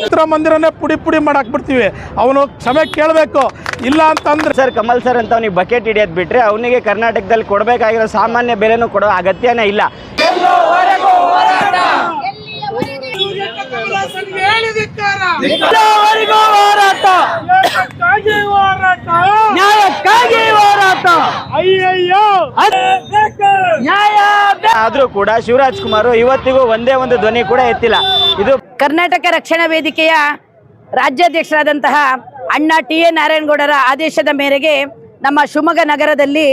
ಚಿತ್ರಮಂದಿರನೇ ಪುಡಿ ಪುಡಿ ಮಾಡಾಕ್ ಬಿಡ್ತೀವಿ. ಅವನು ಕ್ಷಮೆ ಕೇಳಬೇಕು. ಇಲ್ಲ ಅಂತಂದ್ರೆ ಸರ್ ಕಮಲ್ ಸರ್ ಅಂತ ಅವ್ನಿಗೆ ಬಕೆಟ್ ಹಿಡಿಯೋದು ಬಿಟ್ರೆ ಅವನಿಗೆ ಕರ್ನಾಟಕದಲ್ಲಿ ಕೊಡಬೇಕಾಗಿರೋ ಸಾಮಾನ್ಯ ಬೆಲೆನೂ ಕೊಡೋ ಅಗತ್ಯನೇ ಇಲ್ಲ. ಆದ್ರೂ ಕೂಡ ಶಿವರಾಜ್ ಕುಮಾರ್ ಇವತ್ತಿಗೂ ಒಂದೇ ಒಂದು ಧ್ವನಿ ಕೂಡ ಎತ್ತಿಲ್ಲ. ಇದು ಕರ್ನಾಟಕ ರಕ್ಷಣಾ ವೇದಿಕೆಯ ರಾಜ್ಯಾಧ್ಯಕ್ಷರಾದಂತಹ ಅಣ್ಣ ಟಿ ಎ ನಾರಾಯಣಗೌಡರ ಆದೇಶದ ಮೇರೆಗೆ ನಮ್ಮ ಶಿವಮೊಗ್ಗ ನಗರದಲ್ಲಿ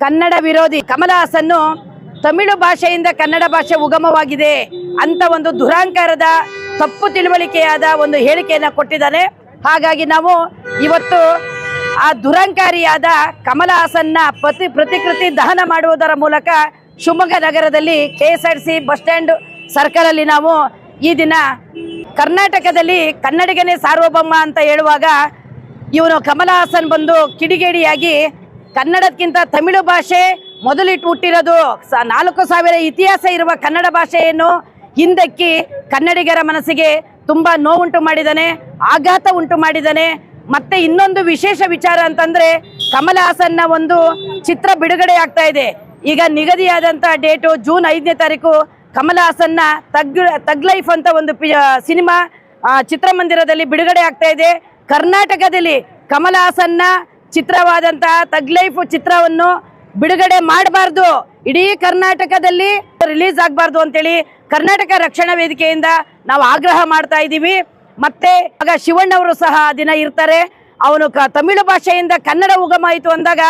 ಕನ್ನಡ ವಿರೋಧಿ ಕಮಲ ಹಾಸನ್ನು ತಮಿಳು ಭಾಷೆಯಿಂದ ಕನ್ನಡ ಭಾಷೆ ಉಗಮವಾಗಿದೆ ಅಂತ ಒಂದು ದುರಾಂಕಾರದ ತಪ್ಪು ತಿಳುವಳಿಕೆಯಾದ ಒಂದು ಹೇಳಿಕೆಯನ್ನು ಕೊಟ್ಟಿದ್ದಾರೆ ಹಾಗಾಗಿ ನಾವು ಇವತ್ತು ಆ ದುರಂಕಾರಿಯಾದ ಕಮಲ ಹಾಸನ್ನ ಪ್ರತಿ ಪ್ರತಿಕೃತಿ ದಹನ ಮಾಡುವುದರ ಮೂಲಕ ಶಿವಮೊಗ್ಗ ನಗರದಲ್ಲಿ K S R C bus stand circle ಅಲ್ಲಿ ನಾವು ಈ ದಿನ ಕರ್ನಾಟಕದಲ್ಲಿ ಕನ್ನಡಿಗನೇ ಸಾರ್ವಭೌಮ ಅಂತ ಹೇಳುವಾಗ ಇವನು ಕಮಲ ಹಾಸನ್ ಬಂದು ಕಿಡಿಗೇಡಿಯಾಗಿ ಕನ್ನಡಕ್ಕಿಂತ ತಮಿಳು ಭಾಷೆ ಮೊದಲಿಟ್ಟು ಹುಟ್ಟಿರೋದು. ಸ- ನಾಲ್ಕು ಸಾವಿರ ಇತಿಹಾಸ ಇರುವ ಕನ್ನಡ ಭಾಷೆಯನ್ನು ಹಿಂದಕ್ಕಿ ಕನ್ನಡಿಗರ ಮನಸ್ಸಿಗೆ ತುಂಬ ನೋವುಂಟು ಮಾಡಿದ್ದಾನೆ, ಆಘಾತ ಉಂಟು ಮಾಡಿದ್ದಾನೆ. ಮತ್ತೆ ಇನ್ನೊಂದು ವಿಶೇಷ ವಿಚಾರ ಅಂತಂದ್ರೆ ಕಮಲ ಹಾಸನ್ನ ಒಂದು ಚಿತ್ರ ಬಿಡುಗಡೆ ಆಗ್ತಾ ಇದೆ. ಈಗ ನಿಗದಿಯಾದಂಥ ಡೇಟು ಜೂನ್ ಐದನೇ ತಾರೀಕು ಕಮಲ ಹಾಸನ್ನ ತಗ್ ತಗ್ ಲೈಫ್ ಅಂತ ಒಂದು ಸಿನಿಮಾ ಚಿತ್ರಮಂದಿರದಲ್ಲಿ ಬಿಡುಗಡೆ ಆಗ್ತಾ ಇದೆ. ಕರ್ನಾಟಕದಲ್ಲಿ ಕಮಲ ಹಾಸನ್ನ ಚಿತ್ರವಾದಂತಹ ತಗ್ ಲೈಫ್ ಚಿತ್ರವನ್ನು ಬಿಡುಗಡೆ ಮಾಡಬಾರ್ದು. ಇಡೀ ಕರ್ನಾಟಕದಲ್ಲಿ ರಿಲೀಸ್ ಆಗಬಾರ್ದು ಅಂತೇಳಿ ಕರ್ನಾಟಕ ರಕ್ಷಣಾ ವೇದಿಕೆಯಿಂದ ನಾವು ಆಗ್ರಹ ಮಾಡ್ತಾ ಇದ್ದೀವಿ. ಮತ್ತೆ ಆಗ ಶಿವಣ್ಣವರು ಸಹ ಆ ದಿನ ಇರ್ತಾರೆ. ಅವನು ಕ, ತಮಿಳು ಭಾಷೆಯಿಂದ ಕನ್ನಡ ಉಗಮ ಆಯಿತು ಅಂದಾಗ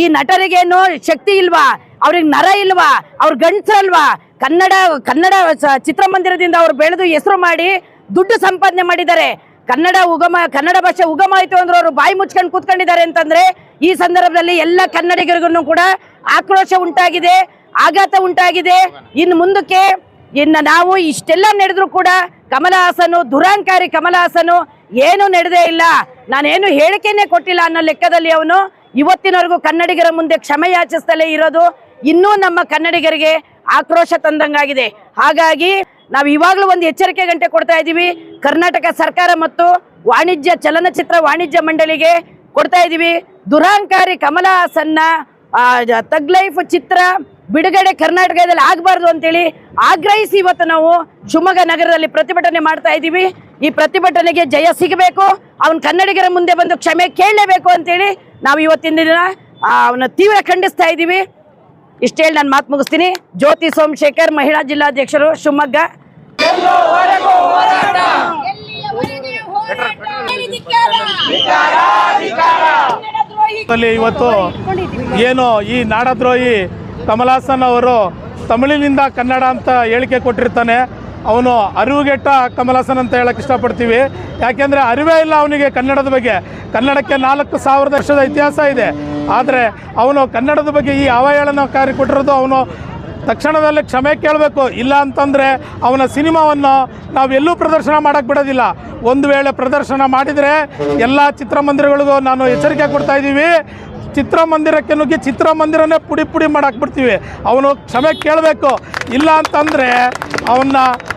ಈ ನಟರಿಗೇನು ಶಕ್ತಿ ಇಲ್ವಾ? ಅವ್ರಿಗೆ ನರ ಇಲ್ವಾ? ಅವ್ರ ಅಲ್ವಾ ಕನ್ನಡ ಕನ್ನಡ ಚಿತ್ರಮಂದಿರದಿಂದ ಅವ್ರು ಬೆಳೆದು ಹೆಸರು ಮಾಡಿ ದುಡ್ಡು ಸಂಪಾದನೆ ಮಾಡಿದ್ದಾರೆ. ಕನ್ನಡ ಉಗಮ, ಕನ್ನಡ ಭಾಷೆ ಉಗಮ ಆಯ್ತು ಅಂದ್ರೆ ಅವರು ಬಾಯಿ ಮುಚ್ಕೊಂಡು ಕೂತ್ಕೊಂಡಿದ್ದಾರೆ ಅಂತಂದ್ರೆ ಈ ಸಂದರ್ಭದಲ್ಲಿ ಎಲ್ಲ ಕನ್ನಡಿಗರಿಗೂ ಕೂಡ ಆಕ್ರೋಶ ಉಂಟಾಗಿದೆ, ಆಘಾತ ಉಂಟಾಗಿದೆ. ಇನ್ನು ಮುಂದಕ್ಕೆ ಇನ್ನು ನಾವು ಇಷ್ಟೆಲ್ಲ ನಡೆದ್ರು ಕೂಡ ಕಮಲ ಹಾಸನು, ದುರಾಂಕಾರಿ ಕಮಲ ಹಾಸನು ಏನು ನಡೆದೇ ಇಲ್ಲ. ನಾನೇನು ಹೇಳಿಕೆನೇ ಕೊಟ್ಟಿಲ್ಲ ಅನ್ನೋ ಲೆಕ್ಕದಲ್ಲಿ ಅವನು ಇವತ್ತಿನವರೆಗೂ ಕನ್ನಡಿಗರ ಮುಂದೆ ಕ್ಷಮೆ ಯಾಚಿಸ್ತಲೇ ಇರೋದು. ಇನ್ನೂ ನಮ್ಮ ಕನ್ನಡಿಗರಿಗೆ ಆಕ್ರೋಶ ತಂದಂಗಾಗಿದೆ. ಹಾಗಾಗಿ ನಾವು ಇವಾಗಲೂ ಒಂದು ಎಚ್ಚರಿಕೆ ಗಂಟೆ ಕೊಡ್ತಾ ಇದ್ದೀವಿ. ಕರ್ನಾಟಕ ಸರ್ಕಾರ ಮತ್ತು ವಾಣಿಜ್ಯ ಚಲನಚಿತ್ರ ವಾಣಿಜ್ಯ ಮಂಡಳಿಗೆ ಕೊಡ್ತಾ ಇದ್ದೀವಿ. ದುರಾಂಕಾರಿ ಕಮಲ ಹಾಸನ್ನ ಆ, ತಗ್ ಲೈಫ್ ಚಿತ್ರ ಬಿಡುಗಡೆ ಕರ್ನಾಟಕದಲ್ಲಿ ಆಗಬಾರ್ದು ಅಂತೇಳಿ ಆಗ್ರಹಿಸಿ ಇವತ್ತು ನಾವು ಶಿವಮೊಗ್ಗ ನಗರದಲ್ಲಿ ಪ್ರತಿಭಟನೆ ಮಾಡ್ತಾ ಇದ್ದೀವಿ. ಈ ಪ್ರತಿಭಟನೆಗೆ ಜಯ ಸಿಗಬೇಕು. ಅವನ ಕನ್ನಡಿಗರ ಮುಂದೆ ಬಂದು ಕ್ಷಮೆ ಕೇಳಲೇಬೇಕು ಅಂತೇಳಿ ನಾವು ಇವತ್ತಿನ ದಿನ ಅವನ ತೀವ್ರ ಖಂಡಿಸ್ತಾ ಇದ್ದೀವಿ. ಇಷ್ಟೇಳಿ ನಾನು ಮಾತು ಮುಗಿಸ್ತೀನಿ. ಜ್ಯೋತಿ ಸೋಮಶೇಖರ್, ಮಹಿಳಾ ಜಿಲ್ಲಾಧ್ಯಕ್ಷರು ಶಿವಮೊಗ್ಗ. ಇವತ್ತು ಏನು ಈ ನಾಡದ್ರೋಹಿ ಕಮಲಾಸನ್ ಅವರು ತಮಿಳಿನಿಂದ ಕನ್ನಡ ಅಂತ ಹೇಳಿಕೆ ಕೊಟ್ಟಿರ್ತಾನೆ. ಅವನು ಅರಿವುಗೆಟ್ಟ ಕಮಲಾಸನ್ ಅಂತ ಹೇಳಕ್ ಇಷ್ಟಪಡ್ತೀವಿ. ಯಾಕೆಂದರೆ ಅರಿವೇ ಇಲ್ಲ ಅವನಿಗೆ ಕನ್ನಡದ ಬಗ್ಗೆ. ಕನ್ನಡಕ್ಕೆ ನಾಲ್ಕು ಸಾವಿರದ ವರ್ಷದ ಇತಿಹಾಸ ಇದೆ. ಆದರೆ ಅವನು ಕನ್ನಡದ ಬಗ್ಗೆ ಈ ಅವಹೇಳನಕಾರಿ ಕೊಟ್ಟಿರೋದು ಅವನು ತಕ್ಷಣದಲ್ಲಿ ಕ್ಷಮೆ ಕೇಳಬೇಕು. ಇಲ್ಲ ಅಂತಂದರೆ ಅವನ ಸಿನಿಮಾವನ್ನು ನಾವೆಲ್ಲೂ ಪ್ರದರ್ಶನ ಮಾಡೋಕ್ಕೆ ಬಿಡೋದಿಲ್ಲ. ಒಂದು ವೇಳೆ ಪ್ರದರ್ಶನ ಮಾಡಿದರೆ ಎಲ್ಲ ಚಿತ್ರಮಂದಿರಗಳಿಗೂ ನಾನು ಎಚ್ಚರಿಕೆ ಕೊಡ್ತಾ ಇದ್ದೀವಿ. ಚಿತ್ರಮಂದಿರಕ್ಕೆ ನುಗ್ಗಿ ಚಿತ್ರಮಂದಿರನೇ ಪುಡಿ ಪುಡಿ ಮಾಡಾಕ್ ಬಿಡ್ತೀವಿ ಅವನು ಕ್ಷಮೆ ಕೇಳಬೇಕು. ಇಲ್ಲ ಅಂತಂದರೆ ಅವನ್ನ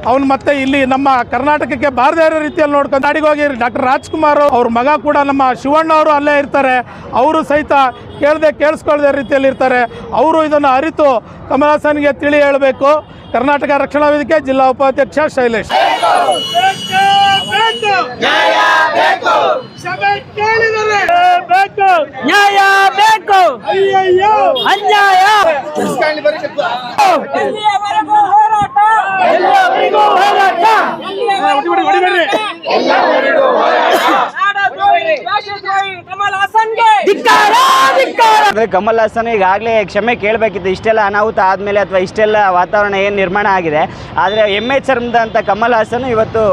ಅವನು ಮತ್ತೆ ಇಲ್ಲಿ ನಮ್ಮ ಕರ್ನಾಟಕಕ್ಕೆ ಬಾರದೇ ಇರೋ ರೀತಿಯಲ್ಲಿ ನೋಡ್ಕೊಂಡು ನಾಡಿಗೆ ಹೋಗಿ ಡಾಕ್ಟರ್ ರಾಜ್ಕುಮಾರ್ ಅವ್ರ ಮಗ ಕೂಡ ನಮ್ಮ ಶಿವಣ್ಣ ಅವರು ಅಲ್ಲೇ ಇರ್ತಾರೆ. ಅವರು ಸಹಿತ ಕೇಳದೆ ಕೇಳಿಸ್ಕೊಳ್ದೆ ರೀತಿಯಲ್ಲಿ ಇರ್ತಾರೆ. ಅವರು ಇದನ್ನು ಅರಿತು ಕಮಲ್ ಹಾಸನ್ಗೆ ತಿಳಿ ಹೇಳಬೇಕು. ಕರ್ನಾಟಕ ರಕ್ಷಣಾ ವೇದಿಕೆ ಜಿಲ್ಲಾ ಉಪಾಧ್ಯಕ್ಷ ಶೈಲೇಶ್. ನ್ಯಾಯ ಬೇಕು ಅನ್ಯಾಯ. ಹೋರಾಟ? ಧಿಕ್ಕಾರ. ಅಂದ್ರೆ ಕಮಲ್ ಹಾಸನ್ ಈಗಾಗಲೇ ಕ್ಷಮೆ ಕೇಳಬೇಕಿತ್ತು. ಇಷ್ಟೆಲ್ಲ ಅನಾಹುತ ಆದಮೇಲೆ ಅಥವಾ ಇಷ್ಟೆಲ್ಲ ವಾತಾವರಣ ಏನು ನಿರ್ಮಾಣ ಆಗಿದೆ. ಆದರೆ ಎಂ ಎಚ್ ಅಂತ ಕಮಲ್ ಹಾಸನ್ ಇವತ್ತು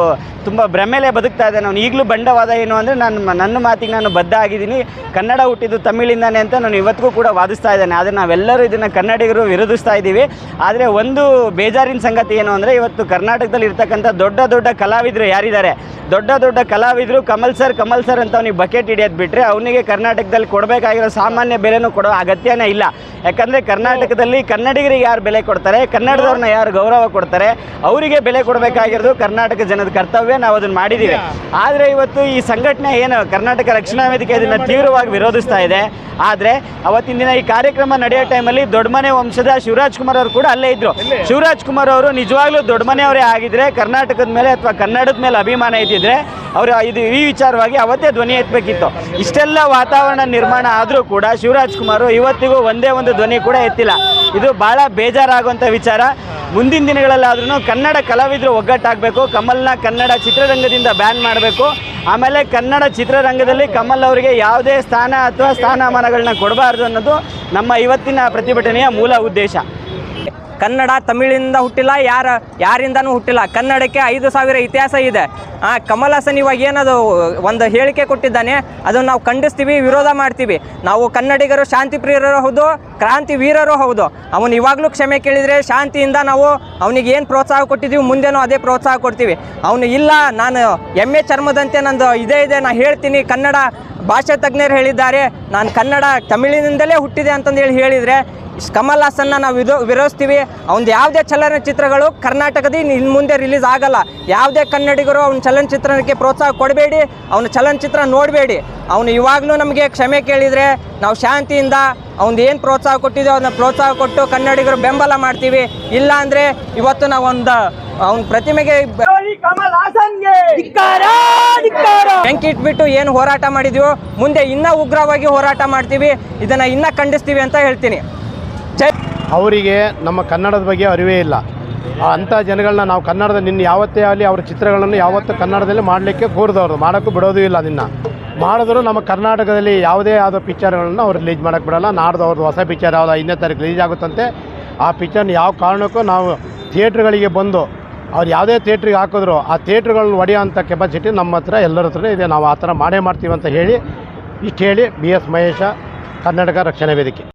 ತುಂಬ ಭ್ರಮೆಲೆ ಬದುಕ್ತಾ ಇದ್ದಾನೆ. ನಾನು ಈಗಲೂ ಬಂಡವಾದ ಏನು ಅಂದರೆ ನಾನು ನನ್ನ ಮಾತಿಗೆ ನಾನು ಬದ್ಧ ಆಗಿದ್ದೀನಿ. ಕನ್ನಡ ಹುಟ್ಟಿದ್ದು ತಮಿಳಿಂದಾನೆ ಅಂತ ನಾನು ಇವತ್ತಿಗೂ ಕೂಡ ವಾದಿಸ್ತಾ ಇದ್ದೇನೆ. ಆದರೆ ನಾವೆಲ್ಲರೂ ಇದನ್ನು ಕನ್ನಡಿಗರು ವಿರೋಧಿಸ್ತಾ ಇದ್ದೀವಿ. ಆದರೆ ಒಂದು ಬೇಜಾರಿನ ಸಂಗತಿ ಏನು ಅಂದರೆ ಇವತ್ತು ಕರ್ನಾಟಕದಲ್ಲಿ ಇರ್ತಕ್ಕಂಥ ದೊಡ್ಡ ದೊಡ್ಡ ಕಲಾವಿದರು ಯಾರಿದ್ದಾರೆ? ದೊಡ್ಡ ದೊಡ್ಡ ಕಲಾವಿದರು ಕಮಲ್ ಸರ್ ಕಮಲ್ ಸರ್ ಅಂತ ಅವನಿಗೆ ಬಕೆಟ್ ಹಿಡಿಯೋದು ಬಿಟ್ಟರೆ ಅವನಿಗೆ ಕರ್ನಾಟಕದಲ್ಲಿ ಕೊಡಬೇಕಾಗಿರೋ ಸಾಮಾನ್ಯ ಸಾಮಾನ್ಯ ಬೆಲೆನೂ ಕೊಡೋ ಅಗತ್ಯನೇ ಇಲ್ಲ. ಯಾಕಂದರೆ ಕರ್ನಾಟಕದಲ್ಲಿ ಕನ್ನಡಿಗರಿಗೆ ಯಾರು ಬೆಲೆ ಕೊಡ್ತಾರೆ? ಕನ್ನಡದವ್ರನ್ನ ಯಾರು ಗೌರವ ಕೊಡ್ತಾರೆ? ಅವರಿಗೆ ಬೆಲೆ ಕೊಡಬೇಕಾಗಿರೋದು ಕರ್ನಾಟಕ ಜನದ ಕರ್ತವ್ಯ ನಾವು ಅದನ್ನು ಮಾಡಿದ್ದೀವಿ. ಆದರೆ ಇವತ್ತು ಈ ಸಂಘಟನೆ ಏನು ಕರ್ನಾಟಕ ರಕ್ಷಣಾ ವೇದಿಕೆ ಇದನ್ನು ತೀವ್ರವಾಗಿ ವಿರೋಧಿಸ್ತಾ ಇದೆ. ಆದರೆ ಅವತ್ತಿನ ದಿನ ಈ ಕಾರ್ಯಕ್ರಮ ನಡೆಯೋ ಟೈಮಲ್ಲಿ ದೊಡ್ಡಮನೆ ವಂಶದ ಶಿವರಾಜ್ ಕುಮಾರ್ ಅವರು ಕೂಡ ಅಲ್ಲೇ ಇದ್ರು. ಶಿವರಾಜ್ ಕುಮಾರ್ ಅವರು ನಿಜವಾಗ್ಲೂ ದೊಡ್ಡಮನೆಯವರೇ ಆಗಿದ್ರೆ ಕರ್ನಾಟಕದ ಮೇಲೆ ಅಥವಾ ಕನ್ನಡದ ಮೇಲೆ ಅಭಿಮಾನ ಇದ್ದಿದ್ರೆ ಅವರು ಇದು ಈ ವಿಚಾರವಾಗಿ ಅವತ್ತೇ ಧ್ವನಿ ಎತ್ತಬೇಕಿತ್ತು. ಇಷ್ಟೆಲ್ಲ ವಾತಾವರಣ ನಿರ್ಮಾಣ ಆದರೂ ಕೂಡ ಶಿವರಾಜ್ ಕುಮಾರ್ ಇವತ್ತಿಗೂ ಒಂದೇ ಒಂದು ಧ್ವನಿ ಕೂಡ ಎತ್ತಿಲ್ಲ. ಇದು ಬಹಳ ಬೇಜಾರಾಗುವಂಥ ವಿಚಾರ. ಮುಂದಿನ ದಿನಗಳಲ್ಲಾದ್ರೂ ಕನ್ನಡ ಕಲಾವಿದರು ಒಗ್ಗಟ್ಟಾಗಬೇಕು. ಕಮಲ್ನ ಕನ್ನಡ ಚಿತ್ರರಂಗದಿಂದ ಬ್ಯಾನ್ ಮಾಡಬೇಕು. ಆಮೇಲೆ ಕನ್ನಡ ಚಿತ್ರರಂಗದಲ್ಲಿ ಕಮಲ್ ಅವರಿಗೆ ಯಾವುದೇ ಸ್ಥಾನ ಅಥವಾ ಸ್ಥಾನಮಾನಗಳನ್ನ ಕೊಡಬಾರ್ದು ಅನ್ನೋದು ನಮ್ಮ ಇವತ್ತಿನ ಪ್ರತಿಭಟನೆಯ ಮೂಲ ಉದ್ದೇಶ. ಕನ್ನಡ ತಮಿಳಿಂದ ಹುಟ್ಟಿಲ್ಲ, ಯಾರ, ಯಾರಿಂದನೂ ಹುಟ್ಟಿಲ್ಲ. ಕನ್ನಡಕ್ಕೆ ಐದು ಸಾವಿರ ಇತಿಹಾಸ ಇದೆ. ಆ ಕಮಲ್ ಹಾಸನ್ ಇವಾಗ ಏನದು, ಒಂದು ಹೇಳಿಕೆ ಕೊಟ್ಟಿದ್ದಾನೆ, ಅದನ್ನು ನಾವು ಖಂಡಿಸ್ತೀವಿ, ವಿರೋಧ ಮಾಡ್ತೀವಿ. ನಾವು ಕನ್ನಡಿಗರು, ಶಾಂತಿ ಪ್ರಿಯರು ಹೌದು, ಕ್ರಾಂತಿ ವೀರರು ಹೌದು. ಅವನು ಇವಾಗಲೂ ಕ್ಷಮೆ ಕೇಳಿದರೆ ಶಾಂತಿಯಿಂದ ನಾವು ಅವನಿಗೆ ಏನು ಪ್ರೋತ್ಸಾಹ ಕೊಟ್ಟಿದ್ದೀವಿ, ಮುಂದೆನೂ ಅದೇ ಪ್ರೋತ್ಸಾಹ ಕೊಡ್ತೀವಿ. ಅವನು ಇಲ್ಲ, ನಾನು ಎಮ್ಮೆ ಚರ್ಮದಂತೆ ನಂದು ಇದೇ ಇದೆ ನಾನು ಹೇಳ್ತೀನಿ, ಕನ್ನಡ ಭಾಷಾ ತಜ್ಞರು ಹೇಳಿದ್ದಾರೆ, ನಾನು ಕನ್ನಡ ತಮಿಳಿನಿಂದಲೇ ಹುಟ್ಟಿದೆ ಅಂತಂದು ಹೇಳಿ ಹೇಳಿದರೆ, ಕಮಲ್ ಹಾಸನ್ನ ನಾವು ವಿರೋ ವಿರೋಧಿಸ್ತೀವಿ ಅವ್ನ ಯಾವುದೇ ಚಲನಚಿತ್ರಗಳು ಕರ್ನಾಟಕದ ಇನ್ನು ಮುಂದೆ ರಿಲೀಸ್ ಆಗಲ್ಲ. ಯಾವುದೇ ಕನ್ನಡಿಗರು ಅವ್ನ ಚಲನಚಿತ್ರಕ್ಕೆ ಪ್ರೋತ್ಸಾಹ ಕೊಡಬೇಡಿ, ಅವನ ಚಲನಚಿತ್ರ ನೋಡಬೇಡಿ. ಅವನು ಇವಾಗಲೂ ನಮಗೆ ಕ್ಷಮೆ ಕೇಳಿದರೆ, ನಾವು ಶಾಂತಿಯಿಂದ ಅವ್ನು ಏನು ಪ್ರೋತ್ಸಾಹ ಕೊಟ್ಟಿದ್ದೀವಿ ಅದನ್ನ ಪ್ರೋತ್ಸಾಹ ಕೊಟ್ಟು ಕನ್ನಡಿಗರು ಬೆಂಬಲ ಮಾಡ್ತೀವಿ. ಇಲ್ಲ ಅಂದರೆ ಇವತ್ತು ನಾವು ಒಂದು ಅವನ ಪ್ರತಿಮೆಗೆ ಬ- ಬೆಂಕಿ ಇಟ್ಬಿಟ್ಟು ಏನು ಹೋರಾಟ ಮಾಡಿದೀವೋ ಮುಂದೆ ಇನ್ನೂ ಉಗ್ರವಾಗಿ ಹೋರಾಟ ಮಾಡ್ತೀವಿ ಇದನ್ನ ಇನ್ನೂ ಖಂಡಿಸ್ತೀವಿ ಅಂತ ಹೇಳ್ತೀನಿ. ಜೈ ಅವರಿಗೆ ನಮ್ಮ ಕನ್ನಡದ ಬಗ್ಗೆ ಅರಿವೇ ಇಲ್ಲ. ಆ ಅಂಥ ಜನಗಳನ್ನ ನಾವು ಕನ್ನಡದ ನಿನ್ನ ಯಾವತ್ತೇ ಆಗಲಿ ಅವ್ರ ಚಿತ್ರಗಳನ್ನು ಯಾವತ್ತೂ ಕನ್ನಡದಲ್ಲಿ ಮಾಡಲಿಕ್ಕೆ ಕೋರಿದವರು ಮಾಡೋಕ್ಕೂ ಬಿಡೋದು ಇಲ್ಲ ನಿನ್ನ. ಮಾಡಿದ್ರು ನಮ್ಮ ಕರ್ನಾಟಕದಲ್ಲಿ ಯಾವುದೇ ಆದ ಪಿಕ್ಚರ್ಗಳನ್ನ ಅವ್ರು ರಿಲೀಸ್ ಮಾಡೋಕ್ಕೆ ಬಿಡಲ್ಲ. ನಾಡ್ದು ಅವ್ರದ್ದು ಹೊಸ ಪಿಕ್ಚರ್ ಯಾವ್ದು ಐದನೇ ತಾರೀಕು ರಿಲೀಸ್ ಆಗುತ್ತಂತೆ. ಆ ಪಿಕ್ಚರ್ನ ಯಾವ ಕಾರಣಕ್ಕೂ ನಾವು ಥಿಯೇಟ್ರ್ಗಳಿಗೆ ಬಂದು ಅವ್ರು ಯಾವುದೇ ಥಿಯೇಟ್ರಿಗೆ ಹಾಕಿದ್ರು ಆ ಥಿಯೇಟ್ರ್ಗಳನ್ನ ಹೊಡೆಯೋಂಥ ಕೆಪಾಸಿಟಿ ನಮ್ಮ ಹತ್ರ, ಎಲ್ಲರ ಹತ್ರ ಇದೆ. ನಾವು ಆ ಥರ ಮಾಡೇ ಮಾಡ್ತೀವಿ ಅಂತ ಹೇಳಿ, ಇಷ್ಟು ಹೇಳಿ ಬಿ ಎಸ್ ಮಹೇಶ, ಕರ್ನಾಟಕ ರಕ್ಷಣಾ ವೇದಿಕೆ.